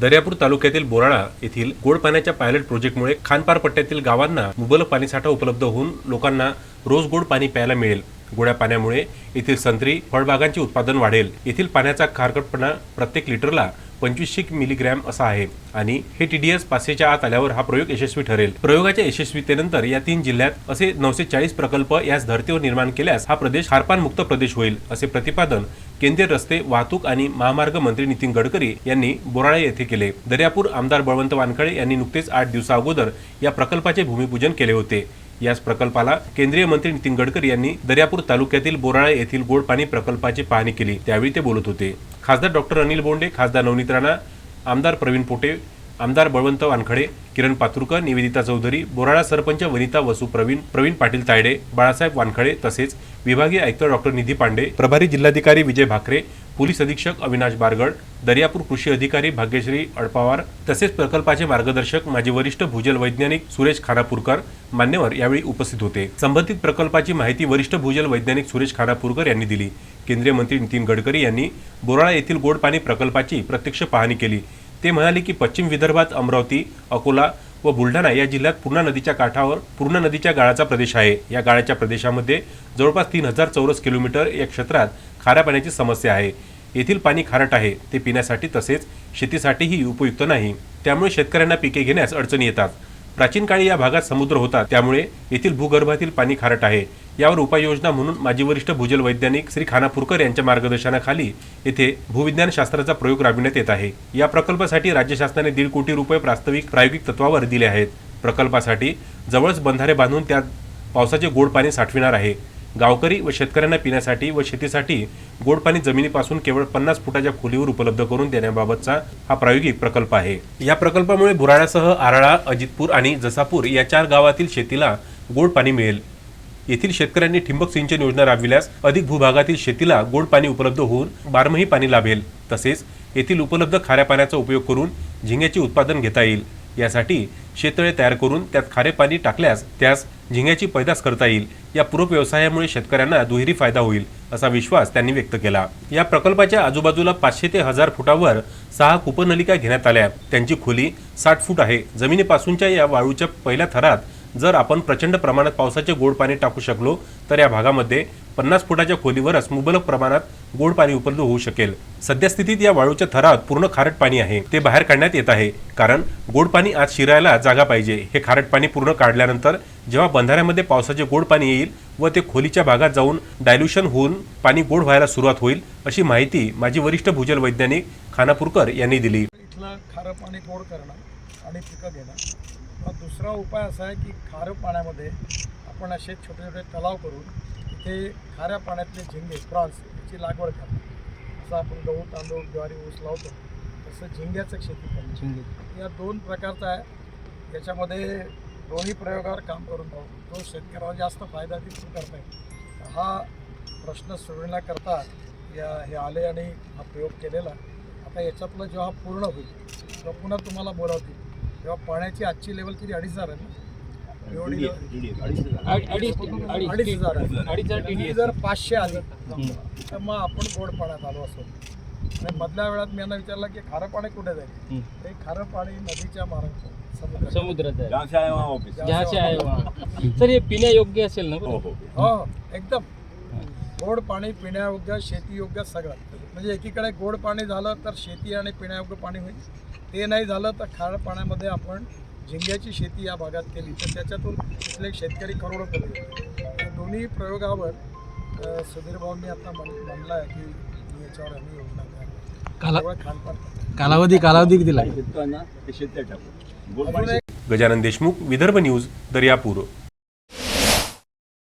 दर्यापूर तालुक्यातील बोराळा येथील गोड पाण्याच्या पायलट प्रोजेक्टमुळे खानपार पट्ट्यातील गावांना मुबलक पाणीसाठा उपलब्ध होऊन लोकांना रोज गोड पाणी प्यायला मिळेल. गोड्या पाण्यामुळे येथील संत्री फळबागांचे उत्पादन वाढेल. येथील पाण्याचा खारकटपणा प्रत्येक लिटरला पंचवीसशे मिलीग्रॅम असा आहे. आणि हे टीडीएस पाचशेच्या आत आल्यावर हा प्रयोग यशस्वी ठरेल. प्रयोगाच्या यशस्वीतेनंतर या तीन जिल्ह्यात असे नऊशे चाळीस प्रकल्प याच धर्तीवर निर्माण केल्यास हा प्रदेश हारपानमुक्त प्रदेश होईल असे प्रतिपादन केंद्रीय रस्ते वाहतूक आणि महामार्ग मंत्री नितीन गडकरी यांनी बोराळे येथे केले. दर्यापूर आमदार बळवंत वानखळे यांनी नुकतेच आठ दिवसा अगोदर या प्रकल्पाचे भूमिपूजन केले होते. याच प्रकल्पाला केंद्रीय मंत्री नितीन गडकरी यांनी दर्यापूर तालुक्यातील बोराळा येथील गोड पाणी प्रकल्पाची पाहणी केली. त्यावेळी ते बोलत होते. खासदार डॉक्टर अनिल बोंडे खासदार नवनीत राणा आमदार प्रवीण पोटे आमदार बळवंत वानखडे किरण पातुरकर निवेदिता चौधरी बोराळा सरपंच वनिता वसू प्रवीण प्रवीण पाटील तायडे बाळासाहेब वानखडे तसेच विभागीय आयुक्त डॉक्टर निधी पांडे प्रभारी जिल्हाधिकारी विजय भाकरे पोलीस अधीक्षक अविनाश बारगड दर्यापूर कृषी अधिकारी भाग्यश्री अडपावार तसेच प्रकल्पाचे मार्गदर्शक माजी वरिष्ठ भूजल वैज्ञानिक सुरेश खानापूरकर मान्यवर यावेळी उपस्थित होते. संबंधित प्रकल्पाची माहिती वरिष्ठ भूजल वैज्ञानिक सुरेश खानापूरकर यांनी दिली. केंद्रीय मंत्री नितीन गडकरी यांनी बोराळा येथील गोड पाणी प्रकल्पाची प्रत्यक्ष पाहणी केली. ते म्हणाले की पश्चिम विदर्भात अमरावती अकोला व बुलढाणा या जिल्ह्यात पूर्णा नदीच्या काठावर पूर्णा नदीच्या गाळाचा प्रदेश आहे. या गाळाच्या प्रदेशामध्ये जवळपास तीन हजार चौरस किलोमीटर या क्षेत्रात खाऱ्या पाण्याची समस्या आहे. येथील पाणी खारट आहे. ते पिण्यासाठी तसेच शेतीसाठीही उपयुक्त नाही. त्यामुळे शेतकऱ्यांना पिके घेण्यास अडचणी येतात. प्राचीन काळी या भागात समुद्र होता. त्यामुळे येथील भूगर्भातील पाणी खारट आहे. यावर उपाययोजना म्हणून माजी वरिष्ठ भूजल वैज्ञानिक श्री खानापूरकर यांच्या मार्गदर्शनाखाली येथे भूविज्ञान शास्त्राचा प्रयोग राबविण्यात येत आहे. या प्रकल्पासाठी राज्य शासनाने दीड कोटी रुपये प्रास्ताविक प्रायोगिक तत्वावर दिले आहेत. प्रकल्पासाठी जवळच बंधारे बांधून त्यात पावसाचे गोड पाणी साठविणार आहे. गावकरी व शेतकऱ्यांना पिण्यासाठी व शेतीसाठी गोड पाणी जमिनीपासून केवळ पन्नास फुटाच्या खोलीवर उपलब्ध करून देण्याबाबतचा हा प्रायोगिक प्रकल्प आहे. या प्रकल्पामुळे बुराड्यासह आराळा अजितपूर आणि जसापूर या चार गावातील शेतीला गोड पाणी मिळेल. येथील शेतकऱ्यांनी ठिंबक सिंचन योजना राबविल्यास अधिक भूभागातील शेतीला गोड पाणी उपलब्ध होऊन बारमाही पाणी लाभेल. तसेच येथील उपलब्ध खाऱ्या पाण्याचा उपयोग करून झिंग्याचे उत्पादन घेता येईल. यासाठी शेततळे तयार करून त्यात खारे पाणी टाकल्यास त्यास झिंग्याची पैदास करता येईल. या पूरक व्यवसायामुळे शेतकऱ्यांना दुहेरी फायदा होईल असा विश्वास त्यांनी व्यक्त केला. या प्रकल्पाच्या आजूबाजूला पाचशे ते हजार फुटावर सहा कूपनलिका घेण्यात आल्या. त्यांची खोली साठ फूट आहे. जमिनीपासूनच्या या वाळूच्या पहिल्या थरात जर आपण प्रचंड प्रमाणात पावसाचे गोड पाणी टाकू शकलो तर या भागामध्ये पन्नास फुटाच्या खोलीवरच मुबलक प्रमाणात गोड पाणी उपलब्ध होऊ शकेल. सध्या स्थितीत या वाळूच्या थरात पूर्ण खारट पाणी आहे. ते बाहेर काढण्यात येत आहे कारण गोड पाणी आज शिरायला जागा पाहिजे. हे खारट पाणी पूर्ण काढल्यानंतर जेव्हा बंधाऱ्यामध्ये पावसाचे गोड पाणी येईल व ते खोलीच्या भागात जाऊन डायल्युशन होऊन पाणी गोड व्हायला सुरुवात होईल अशी माहिती माजी वरिष्ठ भूजल वैज्ञानिक खानापूरकर यांनी दिली. इथलं खारं पाणी गोड करणं आणि पिकं घेणं दुसरा उपाय असा आहे की खारं पाण्यामध्ये आपण असे छोटे छोटे तलाव करून इथे खाऱ्या पाण्यातले झिंगे प्रॉन्स याची लागवड करणं जसं आपण गहू तांदूळ ज्वारी ऊस लावतो तसं झिंग्याचं शेती करणं या दोन प्रकारचं आहे. याच्यामध्ये दोन्ही प्रयोगावर काम करून पाहू. जो शेतकऱ्याला जास्त फायदा तिथून करता येईल. हा प्रश्न सोडवण्याकरता या हे आले आणि हा प्रयोग केलेला. आता याच्यातलं जेव्हा पूर्ण होईल तेव्हा पुन्हा तुम्हाला बोलावतील. तेव्हा पाण्याची आजची लेवल किती? अडीच हजार आहे ना? एवढी अडीच हजार. आहे. जर पाचशे आली तर मग आपण गोड पाण्यात आलो असो. आणि मधल्या वेळात मी यांना विचारलं की खारं पाणी कुठे जाईल? ते खारं पाणी नदीच्या मार्ग समुद्रात. समुद्रात आहे जहाँ से आए वहाँ वापस जहाँ से आए वहाँ सर हे पिण्यायोग्य असेल ना? हो? हो. हो एकदम. गोड पाणी पिण्यायोग्य शेतीयोग्य सगळं. म्हणजे एकीकडे गोड पाणी झालं तर शेती आणि पिण्यायोग्य पाणी होईल. ते नाही झालं तर खार पाण्यामध्ये आपण झिंग्याची शेती या भागात केली. तर त्याच्यातून इथले शेतकरी करोडपती होतील. या दोन्ही प्रयोगावर सुधीर भाऊंनी आता म्हण म्हणलं आहे की याच्यावर आम्ही योजना खानपान कालावधी कालावधी एक गजानन देशमुख विदर्भ न्यूज दर्यापूर.